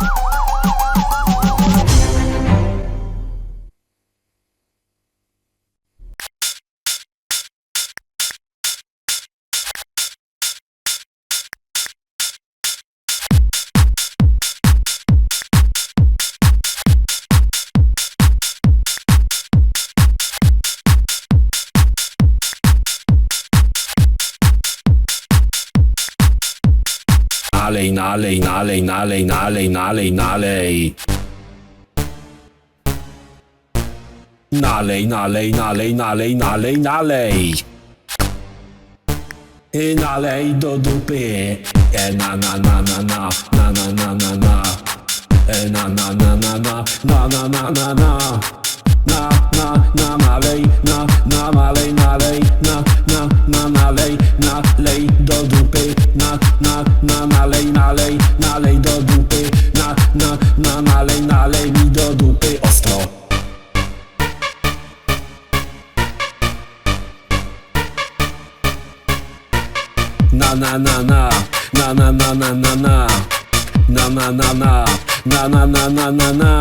you Nalej, nalej, nalej, nalej, nalej, nalej, nalej. Nalej, nalej, nalej, nalej, nalej, nalej. I nalej do dupy. E na na na na na na na na na na. E na na na na na na na na na na. Na na na nalej, na na nalej, nalej, nalej do dupy. Na na na nalej, nalej, nalej do dupy. Na na na nalej, nalej mi do dupy ostro. Na na na na na na na na na na na na na na na na na na na na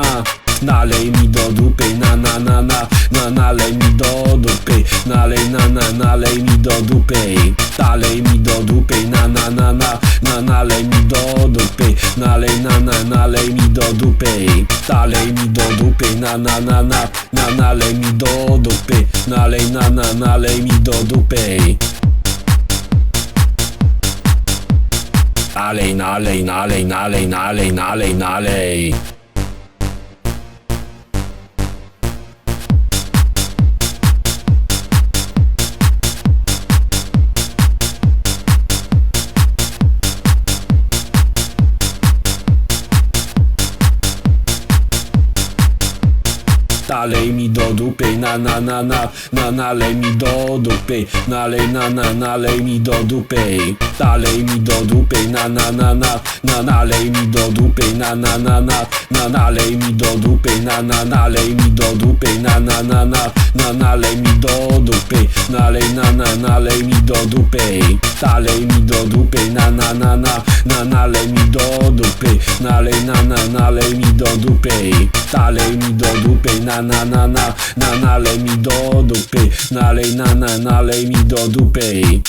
Nalej mi do dupy, na na na na na nalej mi do dupy, nalej na na nalej mi do dupy, dalej mi do dupy, na na na na na nalej mi do dupy, nalej na na nalej mi do dupy, dalej mi do dupy, na na na na na nalej mi do dupy, nalej na na nalej mi do dupy. Nalej, nalej, nalej, nalej, nalej, nalej, nalej. Dalej mi do dupy, na na na na na nalej mi do dupy, nalej na na nalej mi do dupy, dalej mi do dupy, na na na na na nalej mi do dupy, na na na na na nalej mi do dupy, na na nalej mi do dupy, na na na na na nalej mi do dupy, nalej na na nalej mi do dupy, dalej mi do dupy, na na na na na nalej mi do dupy, nalej na na nalej mi do dupy, dalej mi do dupy, na na na na na nalej mi do dupy, nalej na na nalej mi do dupy.